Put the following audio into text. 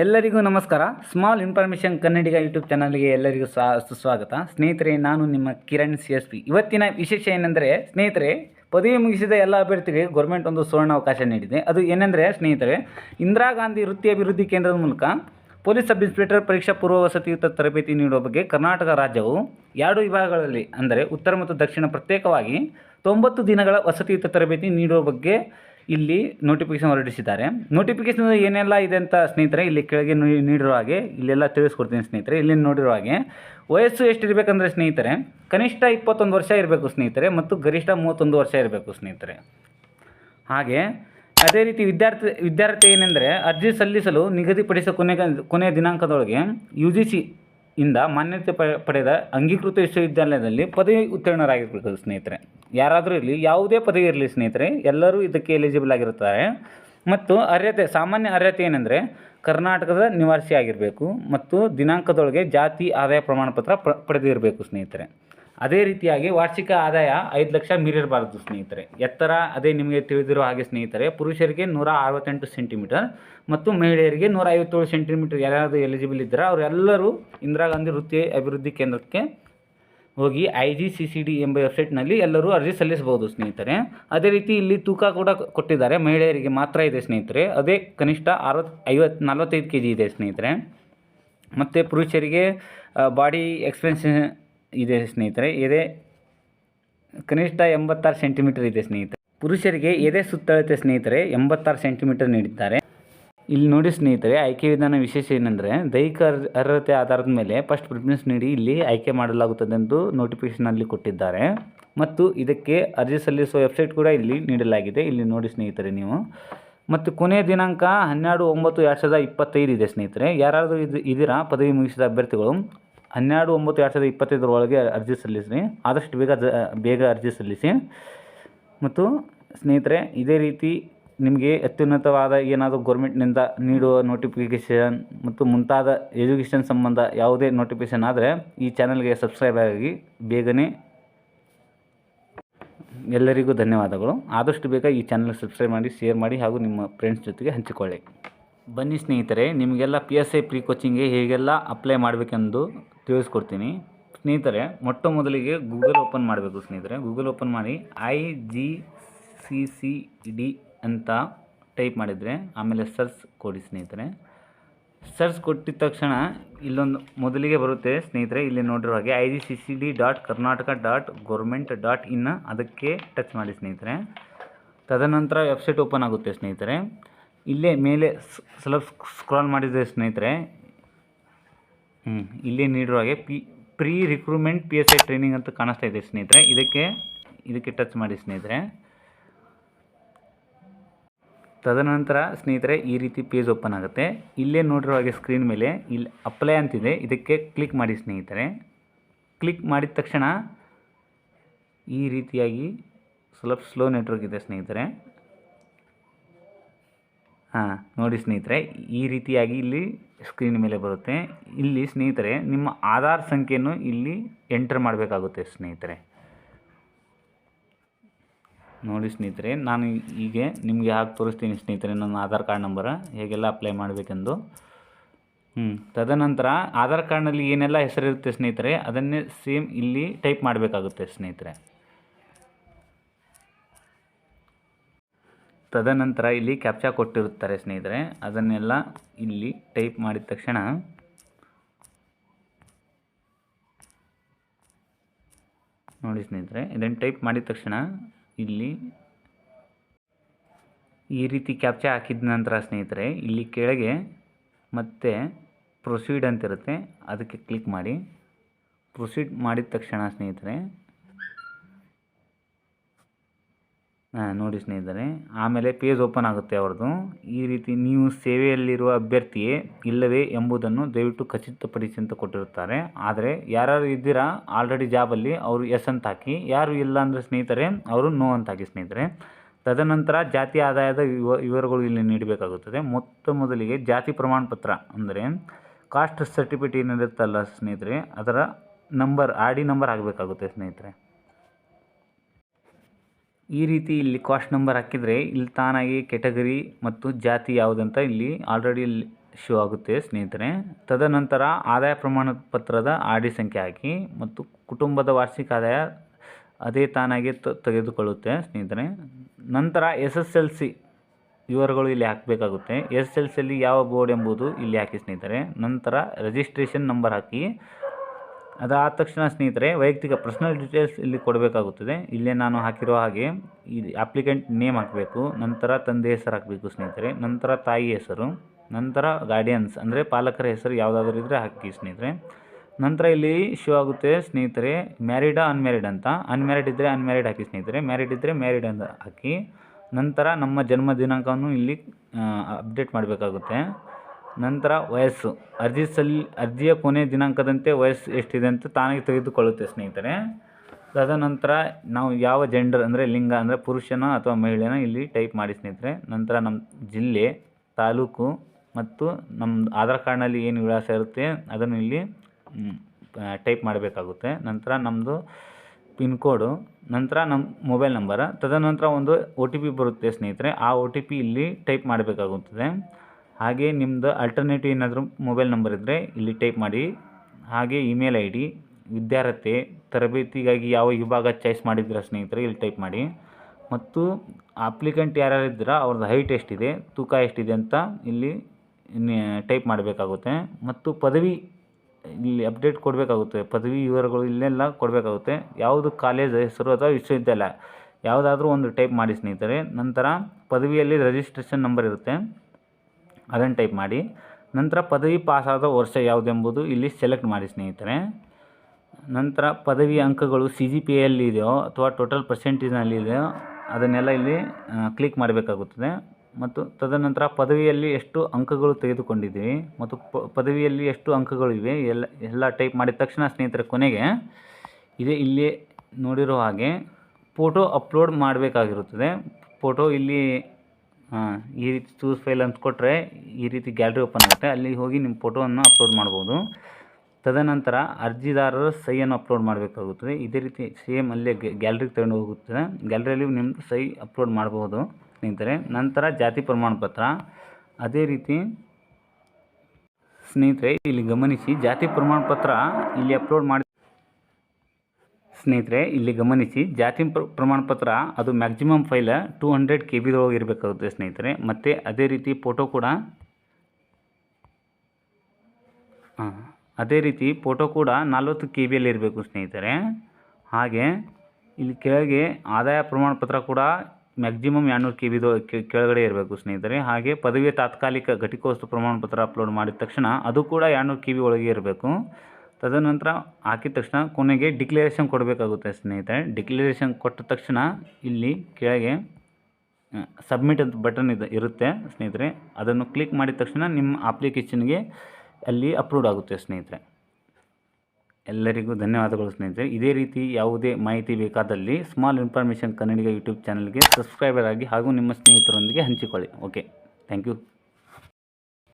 ಎಲ್ಲರಿಗೂ ನಮಸ್ಕಾರ. Small information Kannadiga YouTube ಚಾನಲ್ಗೆ ಎಲ್ಲರಿಗೂ ಸ್ವಾ, ಸುಸ್ವಾಗತ. ಸ್ನೇಹಿತರೆ, ನಾನು ನಿಮ್ಮ ಕಿರಣ್ ಸಿ ಎಸ್ ಪಿ. ಇವತ್ತಿನ ವಿಶೇಷ ಏನೆಂದರೆ, ಸ್ನೇಹಿತರೆ, ಪದವಿ ಮುಗಿಸಿದ ಎಲ್ಲ ಅಭ್ಯರ್ಥಿಗಳಿಗೆ ಗೌರ್ಮೆಂಟ್ ಒಂದು ಸುವರ್ಣ ಅವಕಾಶ ನೀಡಿದೆ. ಅದು ಏನೆಂದರೆ, ಸ್ನೇಹಿತರೆ, ಇಂದಿರಾ ಗಾಂಧಿ ವೃತ್ತಿ ಅಭಿವೃದ್ಧಿ ಕೇಂದ್ರದ ಮೂಲಕ ಪೊಲೀಸ್ ಸಬ್ ಇನ್ಸ್ಪೆಕ್ಟರ್ ಪರೀಕ್ಷಾ ಪೂರ್ವ ವಸತಿಯುತ ತರಬೇತಿ ನೀಡುವ ಬಗ್ಗೆ ಕರ್ನಾಟಕ ರಾಜ್ಯವು ಎರಡು ವಿಭಾಗಗಳಲ್ಲಿ, ಅಂದರೆ ಉತ್ತರ ಮತ್ತು ದಕ್ಷಿಣ ಪ್ರತ್ಯೇಕವಾಗಿ ತೊಂಬತ್ತು ದಿನಗಳ ವಸತಿಯುತ ತರಬೇತಿ ನೀಡುವ ಬಗ್ಗೆ ಇಲ್ಲಿ ನೋಟಿಫಿಕೇಶನ್ ಹೊರಡಿಸಿದ್ದಾರೆ. ನೋಟಿಫಿಕೇಶನ್ ಏನೆಲ್ಲ ಇದೆ ಅಂತ ಸ್ನೇಹಿತರೆ, ಇಲ್ಲಿ ಕೆಳಗೆ ನೀಡಿರೋ ಹಾಗೆ, ಇಲ್ಲೆಲ್ಲ ತಿಳಿಸ್ಕೊಡ್ತೀನಿ ಸ್ನೇಹಿತರೆ. ಇಲ್ಲಿ ನೋಡಿರೋ ಹಾಗೆ, ವಯಸ್ಸು ಎಷ್ಟಿರಬೇಕಂದ್ರೆ ಸ್ನೇಹಿತರೆ, ಕನಿಷ್ಠ ಇಪ್ಪತ್ತೊಂದು ವರ್ಷ ಇರಬೇಕು ಸ್ನೇಹಿತರೆ ಮತ್ತು ಗರಿಷ್ಠ ಮೂವತ್ತೊಂದು ವರ್ಷ ಇರಬೇಕು ಸ್ನೇಹಿತರೆ. ಹಾಗೆ, ಅದೇ ರೀತಿ ವಿದ್ಯಾರ್ಥಿ ವಿದ್ಯಾರ್ಥಿ ಏನೆಂದರೆ, ಅರ್ಜಿ ಸಲ್ಲಿಸಲು ನಿಗದಿಪಡಿಸೋ ಕೊನೆ ಕೊನೆಯ ದಿನಾಂಕದೊಳಗೆ ಯು ಜಿ ಸಿ ಇಂದ ಮಾನ್ಯತೆ ಪಡೆದ ಅಂಗೀಕೃತ ವಿಶ್ವವಿದ್ಯಾಲಯದಲ್ಲಿ ಪದವಿ ಉತ್ತೀರ್ಣರಾಗಿರ್ಬೇಕು ಸ್ನೇಹಿತರೆ. ಯಾರಾದರೂ ಇರಲಿ, ಯಾವುದೇ ಪದವಿ ಇರಲಿ ಸ್ನೇಹಿತರೆ, ಎಲ್ಲರೂ ಇದಕ್ಕೆ ಎಲಿಜಿಬಲ್ ಆಗಿರುತ್ತಾರೆ. ಮತ್ತು ಅರ್ಹತೆ, ಸಾಮಾನ್ಯ ಅರ್ಹತೆ ಏನೆಂದರೆ ಕರ್ನಾಟಕದ ನಿವಾಸಿ ಆಗಿರಬೇಕು ಮತ್ತು ದಿನಾಂಕದೊಳಗೆ ಜಾತಿ ಆದಾಯ ಪ್ರಮಾಣಪತ್ರ ಪಡೆದಿರಬೇಕು ಸ್ನೇಹಿತರೆ. ಅದೇ ರೀತಿಯಾಗಿ ವಾರ್ಷಿಕ ಆದಾಯ ಐದು ಲಕ್ಷ ಮೀರಿರಬಾರ್ದು ಸ್ನೇಹಿತರೆ. ಎತ್ತರ ಅದೇ ನಿಮಗೆ ತಿಳಿದಿರೋ ಹಾಗೆ ಸ್ನೇಹಿತರೆ, ಪುರುಷರಿಗೆ ನೂರ ಅರವತ್ತೆಂಟು ಸೆಂಟಿಮೀಟರ್ ಮತ್ತು ಮಹಿಳೆಯರಿಗೆ ನೂರ ಐವತ್ತೇಳು ಸೆಂಟಿಮೀಟರ್. ಯಾರ್ಯಾರು ಎಲಿಜಿಬಲ್ ಇದ್ದರೆ ಅವರೆಲ್ಲರೂ ಇಂದಿರಾ ಗಾಂಧಿ ವೃತ್ತಿ ಅಭಿವೃದ್ಧಿ ಕೇಂದ್ರಕ್ಕೆ ಹೋಗಿ I G, C C D ಎಂಬ ವೆಬ್ಸೈಟ್ನಲ್ಲಿ ಎಲ್ಲರೂ ಅರ್ಜಿ ಸಲ್ಲಿಸಬಹುದು ಸ್ನೇಹಿತರೆ. ಅದೇ ರೀತಿ ಇಲ್ಲಿ ತೂಕ ಕೂಡ ಕೊಟ್ಟಿದ್ದಾರೆ. ಮಹಿಳೆಯರಿಗೆ ಮಾತ್ರ ಇದೆ ಸ್ನೇಹಿತರೆ. ಅದೇ ಕನಿಷ್ಠ ಅರವತ್ತು ಐವತ್ತು ನಲವತ್ತೈದು ಕೆ ಜಿ ಇದೆ ಸ್ನೇಹಿತರೆ. ಮತ್ತು ಪುರುಷರಿಗೆ ಬಾಡಿ ಎಕ್ಸ್ಪೆನ್ಷನ್ ಇದೆ ಸ್ನೇಹಿತರೆ, ಎದೆ ಕನಿಷ್ಠ ಎಂಬತ್ತಾರು ಸೆಂಟಿಮೀಟರ್ ಇದೆ ಸ್ನೇಹಿತರೆ. ಪುರುಷರಿಗೆ ಎದೆ ಸುತ್ತಳತೆ ಸ್ನೇಹಿತರೆ, ಎಂಬತ್ತಾರು ಸೆಂಟಿಮೀಟರ್ ನೀಡಿದ್ದಾರೆ. ಇಲ್ಲಿ ನೋಡಿ ಸ್ನೇಹಿತರೆ, ಆಯ್ಕೆ ವಿಧಾನ ವಿಶೇಷ ಏನಂದರೆ, ದೈಹಿಕ ಅರ್ಹತೆ ಆಧಾರದ ಮೇಲೆ ಫಸ್ಟ್ ಪ್ರಿಫರೆನ್ಸ್ ನೀಡಿ ಇಲ್ಲಿ ಆಯ್ಕೆ ಮಾಡಲಾಗುತ್ತದೆ ಎಂದು ನೋಟಿಫಿಕೇಷನಲ್ಲಿ ಕೊಟ್ಟಿದ್ದಾರೆ. ಮತ್ತು ಇದಕ್ಕೆ ಅರ್ಜಿ ಸಲ್ಲಿಸುವ ವೆಬ್ಸೈಟ್ ಕೂಡ ಇಲ್ಲಿ ನೀಡಲಾಗಿದೆ. ಇಲ್ಲಿ ನೋಡಿ ಸ್ನೇಹಿತರೆ ನೀವು. ಮತ್ತು ಕೊನೆಯ ದಿನಾಂಕ ಹನ್ನೆರಡು ಒಂಬತ್ತು ಎರಡು ಸಾವಿರದ ಇಪ್ಪತ್ತೈದು ಇದೆ ಸ್ನೇಹಿತರೆ. ಯಾರಾದರೂ ಇದು ಇದೀರಾ ಪದವಿ ಮುಗಿಸಿದ ಅಭ್ಯರ್ಥಿಗಳು ಹನ್ನೆರಡು, ಒಂಬತ್ತು, ಎರಡು ಸಾವಿರದ ಇಪ್ಪತ್ತೈದರೊಳಗೆ ಅರ್ಜಿ ಸಲ್ಲಿಸಿ ಆದಷ್ಟು ಬೇಗ ಬೇಗ ಅರ್ಜಿ ಸಲ್ಲಿಸಿ. ಮತ್ತು ಸ್ನೇಹಿತರೆ, ಇದೇ ರೀತಿ ನಿಮಗೆ ಅತ್ಯುನ್ನತವಾದ ಏನಾದರೂ ಗೌರ್ಮೆಂಟ್ನಿಂದ ನೀಡುವ ನೋಟಿಫಿಕೇಷನ್ ಮತ್ತು ಮುಂತಾದ ಎಜುಕೇಷನ್ ಸಂಬಂಧ ಯಾವುದೇ ನೋಟಿಫಿಕೇಷನ್ ಆದರೆ ಈ ಚಾನಲ್ಗೆ ಸಬ್ಸ್ಕ್ರೈಬ್ ಆಗಿ. ಬೇಗನೆ ಎಲ್ಲರಿಗೂ ಧನ್ಯವಾದಗಳು. ಆದಷ್ಟು ಬೇಗ ಈ ಚಾನಲ್ ಸಬ್ಸ್ಕ್ರೈಬ್ ಮಾಡಿ ಶೇರ್ ಮಾಡಿ ಹಾಗೂ ನಿಮ್ಮ ಫ್ರೆಂಡ್ಸ್ ಜೊತೆಗೆ ಹಂಚಿಕೊಳ್ಳಿ. ಬನ್ನಿ ಸ್ನೇಹಿತರೆ, ನಿಮಗೆಲ್ಲ ಪಿ ಎಸ್ ಐ ಪ್ರೀ ಕೋಚಿಂಗ್ಗೆ ಹೇಗೆಲ್ಲ ಅಪ್ಲೈ ಮಾಡಬೇಕೆಂದು ತಿಳಿಸ್ಕೊಡ್ತೀನಿ. ಸ್ನೇಹಿತರೆ, ಮೊಟ್ಟ ಮೊದಲಿಗೆ ಗೂಗಲ್ ಓಪನ್ ಮಾಡಬೇಕು ಸ್ನೇಹಿತರೆ. ಗೂಗಲ್ ಓಪನ್ ಮಾಡಿ I G C C D ಅಂತ ಟೈಪ್ ಮಾಡಿದರೆ ಆಮೇಲೆ ಸರ್ಚ್ ಕೊಡಿ ಸ್ನೇಹಿತರೆ. ಸರ್ಚ್ ಕೊಟ್ಟಿದ ತಕ್ಷಣ ಇಲ್ಲೊಂದು ಮೊದಲಿಗೆ ಬರುತ್ತೆ ಸ್ನೇಹಿತರೆ, ಇಲ್ಲಿ ನೋಡಿರೋ ಹಾಗೆ I G C C D dot Karnataka dot government dot in ಅದಕ್ಕೆ ಟಚ್ ಮಾಡಿ ಸ್ನೇಹಿತರೆ. ತದನಂತರ ವೆಬ್ಸೈಟ್ ಓಪನ್ ಆಗುತ್ತೆ ಸ್ನೇಹಿತರೆ. ಇಲ್ಲೇ ಮೇಲೆ ಸ್ವಲ್ಪ ಸ್ಕ್ರಾಲ್ ಮಾಡಿದರೆ ಸ್ನೇಹಿತರೆ. ಹ್ಞೂ ಇಲ್ಲೇ ನೀಡಿರೋ ಹಾಗೆ P pre recruitment P S I training ಅಂತ ಕಾಣಿಸ್ತಾ ಇದೆ ಸ್ನೇಹಿತರೆ. ಇದಕ್ಕೆ ಇದಕ್ಕೆ ಟಚ್ ಮಾಡಿ ಸ್ನೇಹಿತರೆ. ತದನಂತರ ಸ್ನೇಹಿತರೆ, ಈ ರೀತಿ ಪೇಜ್ ಓಪನ್ ಆಗುತ್ತೆ. ಇಲ್ಲೇ ನೋಡಿರೋ ಹಾಗೆ ಸ್ಕ್ರೀನ್ ಮೇಲೆ ಇಲ್ಲಿ ಅಪ್ಲೈ ಅಂತಿದೆ ಇದಕ್ಕೆ ಕ್ಲಿಕ್ ಮಾಡಿ ಸ್ನೇಹಿತರೆ. ಕ್ಲಿಕ್ ಮಾಡಿದ ತಕ್ಷಣ ಈ ರೀತಿಯಾಗಿ ಸ್ವಲ್ಪ ಸ್ಲೋ ನೆಟ್ವರ್ಕ್ ಇದೆ ಸ್ನೇಹಿತರೆ. ಹಾಂ, ನೋಡಿ ಸ್ನೇಹಿತರೆ, ಈ ರೀತಿಯಾಗಿ ಇಲ್ಲಿ ಸ್ಕ್ರೀನ್ ಮೇಲೆ ಬರುತ್ತೆ. ಇಲ್ಲಿ ಸ್ನೇಹಿತರೆ, ನಿಮ್ಮ ಆಧಾರ್ ಸಂಖ್ಯೆಯನ್ನು ಇಲ್ಲಿ ಎಂಟರ್ ಮಾಡಬೇಕಾಗುತ್ತೆ ಸ್ನೇಹಿತರೆ. ನೋಡಿ ಸ್ನೇಹಿತರೆ, ನಾನು ಹೀಗೆ ನಿಮಗೆ ಹಾಕಿ ತೋರಿಸ್ತೀನಿ ಸ್ನೇಹಿತರೆ, ನನ್ನ ಆಧಾರ್ ಕಾರ್ಡ್ ನಂಬರ, ಹೇಗೆಲ್ಲ ಅಪ್ಲೈ ಮಾಡಬೇಕೆಂದು. ಹ್ಞೂ ತದನಂತರ ಆಧಾರ್ ಕಾರ್ಡ್ನಲ್ಲಿ ಏನೆಲ್ಲ ಹೆಸರಿರುತ್ತೆ ಸ್ನೇಹಿತರೆ, ಅದನ್ನೇ ಸೇಮ್ ಇಲ್ಲಿ ಟೈಪ್ ಮಾಡಬೇಕಾಗುತ್ತೆ ಸ್ನೇಹಿತರೆ. ತದನಂತರ ಇಲ್ಲಿ ಕ್ಯಾಪ್ಚಾ ಕೊಟ್ಟಿರುತ್ತಾರೆ ಸ್ನೇಹಿತರೆ. ಅದನ್ನೆಲ್ಲ ಇಲ್ಲಿ ಟೈಪ್ ಮಾಡಿದ ತಕ್ಷಣ ನೋಡಿ ಸ್ನೇಹಿತರೆ, ಇದನ್ನು ಟೈಪ್ ಮಾಡಿದ ತಕ್ಷಣ ಇಲ್ಲಿ ಈ ರೀತಿ ಕ್ಯಾಪ್ಚಾ ಹಾಕಿದ ನಂತರ ಸ್ನೇಹಿತರೆ, ಇಲ್ಲಿ ಕೆಳಗೆ ಮತ್ತೆ ಪ್ರೊಸೀಡ್ ಅಂತಿರುತ್ತೆ ಅದಕ್ಕೆ ಕ್ಲಿಕ್ ಮಾಡಿ. ಪ್ರೊಸೀಡ್ ಮಾಡಿದ ತಕ್ಷಣ ಸ್ನೇಹಿತರೆ ಹಾಂ ನೋಡಿ ಸ್ನೇಹಿತರೆ, ಆಮೇಲೆ ಪೇಜ್ ಓಪನ್ ಆಗುತ್ತೆ ಅವ್ರದ್ದು. ಈ ರೀತಿ ನೀವು ಸೇವೆಯಲ್ಲಿರುವ ಅಭ್ಯರ್ಥಿಯೇ ಇಲ್ಲವೇ ಎಂಬುದನ್ನು ದಯವಿಟ್ಟು ಖಚಿತಪಡಿಸಿ ಅಂತ ಕೊಟ್ಟಿರುತ್ತಾರೆ. ಆದರೆ ಯಾರ್ಯಾರು ಇದ್ದೀರಾ ಆಲ್ರೆಡಿ ಜಾಬಲ್ಲಿ ಅವರು ಎಸ್ ಅಂತ ಹಾಕಿ. ಯಾರು ಇಲ್ಲ ಅಂದರೆ ಸ್ನೇಹಿತರೆ, ಅವರು ನೋ ಅಂತ ಹಾಕಿ ಸ್ನೇಹಿತರೆ. ತದನಂತರ ಜಾತಿ ಆದಾಯದ ವಿವ, ವಿವರಗಳು ಇಲ್ಲಿ ನೀಡಬೇಕಾಗುತ್ತದೆ. ಮೊತ್ತ ಮೊದಲಿಗೆ ಜಾತಿ ಪ್ರಮಾಣ ಪತ್ರ ಅಂದರೆ ಕಾಸ್ಟ್ ಸರ್ಟಿಫಿಕೇಟ್ ಏನಿರುತ್ತಲ್ಲ ಸ್ನೇಹಿತರೆ, ಅದರ ನಂಬರ್ ಆರ್ ಡಿ ನಂಬರ್ ಆಗಬೇಕಾಗುತ್ತೆ ಸ್ನೇಹಿತರೆ. ಈ ರೀತಿ ಇಲ್ಲಿ ಕಾಸ್ಟ್ ನಂಬರ್ ಹಾಕಿದರೆ ಇಲ್ಲಿ ತಾನಾಗಿ ಕೆಟಗರಿ ಮತ್ತು ಜಾತಿ ಯಾವುದಂತ ಇಲ್ಲಿ ಆಲ್ರೆಡಿ ಇಲ್ಲಿ ಶೋ ಆಗುತ್ತೆ ಸ್ನೇಹಿತರೆ. ತದನಂತರ ಆದಾಯ ಪ್ರಮಾಣ ಪತ್ರದ ಆರ್ ಡಿ ಸಂಖ್ಯೆ ಹಾಕಿ ಮತ್ತು ಕುಟುಂಬದ ವಾರ್ಷಿಕ ಆದಾಯ ಅದೇ ತಾನಾಗಿ ತೆಗೆದುಕೊಳ್ಳುತ್ತೆ ಸ್ನೇಹಿತರೆ. ನಂತರ ಎಸ್ ಎಸ್ ಎಲ್ ಸಿ ವಿವರಗಳು ಇಲ್ಲಿ ಹಾಕಬೇಕಾಗುತ್ತೆ. ಎಸ್ ಎಲ್ ಸಿಯಲ್ಲಿ ಯಾವ ಬೋರ್ಡ್ ಎಂಬುದು ಇಲ್ಲಿ ಹಾಕಿ ಸ್ನೇಹಿತರೆ. ನಂತರ ರಿಜಿಸ್ಟ್ರೇಷನ್ ನಂಬರ್ ಹಾಕಿ ಅದಾದ ತಕ್ಷಣ ಸ್ನೇಹಿತರೆ, ವೈಯಕ್ತಿಕ ಪರ್ಸ್ನಲ್ ಡೀಟೇಲ್ಸ್ ಇಲ್ಲಿ ಕೊಡಬೇಕಾಗುತ್ತದೆ. ಇಲ್ಲೇ ನಾನು ಹಾಕಿರೋ ಹಾಗೆ ಈ ಅಪ್ಲಿಕೆಂಟ್ ನೇಮ್ ಹಾಕಬೇಕು, ನಂತರ ತಂದೆ ಹೆಸರು ಹಾಕಬೇಕು ಸ್ನೇಹಿತರೆ, ನಂತರ ತಾಯಿ ಹೆಸರು, ನಂತರ ಗಾರ್ಡಿಯನ್ಸ್ ಅಂದರೆ ಪಾಲಕರ ಹೆಸರು ಯಾವುದಾದ್ರೂ ಇದ್ದರೆ ಹಾಕಿ ಸ್ನೇಹಿತರೆ. ನಂತರ ಇಲ್ಲಿ ಶೋ ಆಗುತ್ತೆ ಸ್ನೇಹಿತರೆ ಮ್ಯಾರಿಡಾ ಅನ್ಮ್ಯಾರಿಡ್ ಅಂತ. ಅನ್ಮ್ಯಾರಿಡ್ ಇದ್ದರೆ ಅನ್ಮ್ಯಾರಿಡ್ ಹಾಕಿ ಸ್ನೇಹಿತರೆ ಮ್ಯಾರಿಡ್ ಇದ್ದರೆ ಮ್ಯಾರಿಡ್ ಅಂತ ಹಾಕಿ, ನಂತರ ನಮ್ಮ ಜನ್ಮ ದಿನಾಂಕವನ್ನು ಇಲ್ಲಿ ಅಪ್ಡೇಟ್ ಮಾಡಬೇಕಾಗುತ್ತೆ. ನಂತರ ವಯಸ್ಸು. ಅರ್ಜಿ ಸಲ್ಲಿ ಅರ್ಜಿಯ ಕೊನೆಯ ದಿನಾಂಕದಂತೆ ವಯಸ್ಸು ಎಷ್ಟಿದೆ ಅಂತ ತಾನಾಗಿ ತೆಗೆದುಕೊಳ್ಳುತ್ತೆ ಸ್ನೇಹಿತರೆ. ತದನಂತರ ನಾವು ಯಾವ ಜೆಂಡರ್ ಅಂದರೆ ಲಿಂಗ ಅಂದರೆ ಪುರುಷನ ಅಥವಾ ಮಹಿಳೆನ ಇಲ್ಲಿ ಟೈಪ್ ಮಾಡಿ ಸ್ನೇಹಿತರೆ. ನಂತರ ನಮ್ಮ ಜಿಲ್ಲೆ, ತಾಲೂಕು ಮತ್ತು ನಮ್ಮ ಆಧಾರ್ ಕಾರ್ಡ್ನಲ್ಲಿ ಏನು ವಿಳಾಸ ಇರುತ್ತೆ ಅದನ್ನು ಇಲ್ಲಿ ಟೈಪ್ ಮಾಡಬೇಕಾಗುತ್ತೆ. ನಂತರ ನಮ್ಮದು ಪಿನ್ ಕೋಡು ನಂತರ ನಮ್ಮ ಮೊಬೈಲ್ ನಂಬರ ತದನಂತರ ಒಂದು ಒ ಟಿ ಪಿ ಬರುತ್ತೆ ಸ್ನೇಹಿತರೆ. ಆ ಒ ಟಿ ಪಿ ಇಲ್ಲಿ ಟೈಪ್ ಮಾಡಬೇಕಾಗುತ್ತದೆ. ಹಾಗೆ ನಿಮ್ಮದು ಅಲ್ಟರ್ನೇಟಿವ್ ಏನಾದರೂ ಮೊಬೈಲ್ ನಂಬರ್ ಇದ್ದರೆ ಇಲ್ಲಿ ಟೈಪ್ ಮಾಡಿ. ಹಾಗೆ ಇಮೇಲ್ ಐ ಡಿ ವಿದ್ಯಾರ್ಥಿ ತರಬೇತಿಗಾಗಿ ಯಾವ ವಿಭಾಗ ಚಾಯ್ಸ್ ಮಾಡಿದ್ದೀರಾ ಸ್ನೇಹಿತರೆ ಇಲ್ಲಿ ಟೈಪ್ ಮಾಡಿ. ಮತ್ತು ಅಪ್ಲಿಕೆಂಟ್ ಯಾರ್ಯಾರು ಇದ್ದೀರಾ ಅವ್ರದ್ದು ಹೈಟ್ ಎಷ್ಟಿದೆ, ತೂಕ ಎಷ್ಟಿದೆ ಅಂತ ಇಲ್ಲಿ ಟೈಪ್ ಮಾಡಬೇಕಾಗುತ್ತೆ. ಮತ್ತು ಪದವಿ ಇಲ್ಲಿ ಅಪ್ಡೇಟ್ ಕೊಡಬೇಕಾಗುತ್ತೆ. ಪದವಿ ವಿವರಗಳು ಇಲ್ಲೆಲ್ಲ ಕೊಡಬೇಕಾಗುತ್ತೆ. ಯಾವುದು ಕಾಲೇಜ್ ಹೆಸರು ಅಥವಾ ವಿಶ್ವವಿದ್ಯಾಲಯ, ಯಾವುದಾದ್ರೂ ಒಂದು ಟೈಪ್ ಮಾಡಿ ಸ್ನೇಹಿತರೆ. ನಂತರ ಪದವಿಯಲ್ಲಿ ರಿಜಿಸ್ಟ್ರೇಷನ್ ನಂಬರ್ ಇರುತ್ತೆ. ಅದನ್ನು ಟೈಪ್ ಮಾಡಿ. ನಂತರ ಪದವಿ ಪಾಸಾದ ವರ್ಷ ಯಾವುದೆಂಬುದು ಇಲ್ಲಿ ಸೆಲೆಕ್ಟ್ ಮಾಡಿ ಸ್ನೇಹಿತರೆ. ನಂತರ ಪದವಿ ಅಂಕಗಳು ಸಿ ಜಿ ಪಿ ಎಲ್ಲಿ ಇದೆಯೋ ಅಥವಾ ಟೋಟಲ್ ಪರ್ಸೆಂಟೇಜ್ನಲ್ಲಿ ಇದೆಯೋ ಅದನ್ನೆಲ್ಲ ಇಲ್ಲಿ ಕ್ಲಿಕ್ ಮಾಡಬೇಕಾಗುತ್ತದೆ. ಮತ್ತು ತದನಂತರ ಪದವಿಯಲ್ಲಿ ಎಷ್ಟು ಅಂಕಗಳು ತೆಗೆದುಕೊಂಡಿದ್ದೀವಿ ಮತ್ತು ಪದವಿಯಲ್ಲಿ ಎಷ್ಟು ಅಂಕಗಳು ಇವೆ ಎಲ್ಲ ಎಲ್ಲ ಟೈಪ್ ಮಾಡಿದ ತಕ್ಷಣ ಸ್ನೇಹಿತರ ಕೊನೆಗೆ ಇದೇ ಇಲ್ಲಿ ನೋಡಿರೋ ಹಾಗೆ ಫೋಟೋ ಅಪ್ಲೋಡ್ ಮಾಡಬೇಕಾಗಿರುತ್ತದೆ. ಫೋಟೋ ಇಲ್ಲಿ ಹಾಂ, ಈ ರೀತಿ ಚೂಸ್ ಫೈಲ್ ಅಂತ ಕೊಟ್ಟರೆ ಈ ರೀತಿ ಗ್ಯಾಲರಿ ಓಪನ್ ಆಗುತ್ತೆ. ಅಲ್ಲಿ ಹೋಗಿ ನಿಮ್ಮ ಫೋಟೋವನ್ನು ಅಪ್ಲೋಡ್ ಮಾಡ್ಬೋದು. ತದನಂತರ ಅರ್ಜಿದಾರರ ಸಹಿಯನ್ನು ಅಪ್ಲೋಡ್ ಮಾಡಬೇಕಾಗುತ್ತದೆ. ಇದೇ ರೀತಿ ಸೇಮ್ ಅಲ್ಲೇ ಗ್ಯಾಲ್ರಿಗೆ ತಗೊಂಡು ಹೋಗುತ್ತದೆ. ಗ್ಯಾಲರಿಯಲ್ಲಿ ನಿಮ್ಮದು ಸಹಿ ಅಪ್ಲೋಡ್ ಮಾಡ್ಬೋದು ಸ್ನೇಹಿತರೆ. ನಂತರ ಜಾತಿ ಪ್ರಮಾಣ ಪತ್ರ. ಅದೇ ರೀತಿ ಸ್ನೇಹಿತರೆ, ಇಲ್ಲಿ ಗಮನಿಸಿ ಜಾತಿ ಪ್ರಮಾಣ ಪತ್ರ ಇಲ್ಲಿ ಅಪ್ಲೋಡ್ ಮಾಡಿ ಸ್ನೇಹಿತರೆ, ಇಲ್ಲಿ ಗಮನಿಸಿ ಜಾತಿ ಪ್ರ ಪ್ರಮಾಣ ಪತ್ರ, ಅದು maximum file two hundred K ಬಿದೊಳಗೆ ಇರಬೇಕಾಗುತ್ತೆ ಸ್ನೇಹಿತರೆ. ಮತ್ತು ಅದೇ ರೀತಿ ಫೋಟೋ ಕೂಡ, ಹಾಂ, ಅದೇ ರೀತಿ ಫೋಟೋ ಕೂಡ ನಲ್ವತ್ತು ಕೆ ಬಿಯಲ್ಲಿ ಇರಬೇಕು ಸ್ನೇಹಿತರೆ. ಹಾಗೆ ಇಲ್ಲಿ ಕೆಳಗೆ ಆದಾಯ ಪ್ರಮಾಣ ಪತ್ರ ಕೂಡ ಮ್ಯಾಕ್ಸಿಮಮ್ ಎರಡುನೂರು ಕೆ ಬಿದು ಕೆಳಗಡೆ ಇರಬೇಕು ಸ್ನೇಹಿತರೆ. ಹಾಗೆ ಪದವಿಯ ತಾತ್ಕಾಲಿಕ ಘಟಿಕೋಸ್ತು ಪ್ರಮಾಣ ಪತ್ರ ಅಪ್ಲೋಡ್ ಮಾಡಿದ ತಕ್ಷಣ ಅದು ಕೂಡ ಎರಡುನೂರು ಕೆ ಬಿ ಒಳಗೆ ಇರಬೇಕು. ತದನಂತರ ಹಾಕಿದ ತಕ್ಷಣ ಕೊನೆಗೆ ಡಿಕ್ಲರೇಷನ್ ಕೊಡಬೇಕಾಗುತ್ತೆ ಸ್ನೇಹಿತರೆ. ಡಿಕ್ಲರೇಷನ್ ಕೊಟ್ಟ ತಕ್ಷಣ ಇಲ್ಲಿ ಕೆಳಗೆ ಸಬ್ಮಿಟ್ ಅಂತ ಬಟನ್ ಇದೆ, ಇರುತ್ತೆ ಸ್ನೇಹಿತರೆ. ಅದನ್ನು ಕ್ಲಿಕ್ ಮಾಡಿದ ತಕ್ಷಣ ನಿಮ್ಮ ಅಪ್ಲಿಕೇಶನ್ಗೆ ಅಲ್ಲಿ ಅಪ್ಲೋಡ್ ಆಗುತ್ತೆ ಸ್ನೇಹಿತರೆ. ಎಲ್ಲರಿಗೂ ಧನ್ಯವಾದಗಳು ಸ್ನೇಹಿತರೆ. ಇದೇ ರೀತಿ ಯಾವುದೇ ಮಾಹಿತಿ ಬೇಕಾದಲ್ಲಿ ಸ್ಮಾಲ್ ಇನ್ಫಾರ್ಮೇಷನ್ ಕನ್ನಡಿಗ ಯೂಟ್ಯೂಬ್ ಚಾನಲ್ಗೆ ಸಬ್ಸ್ಕ್ರೈಬರ್ ಆಗಿ ಹಾಗೂ ನಿಮ್ಮ ಸ್ನೇಹಿತರೊಂದಿಗೆ ಹಂಚಿಕೊಳ್ಳಿ. Okay thank you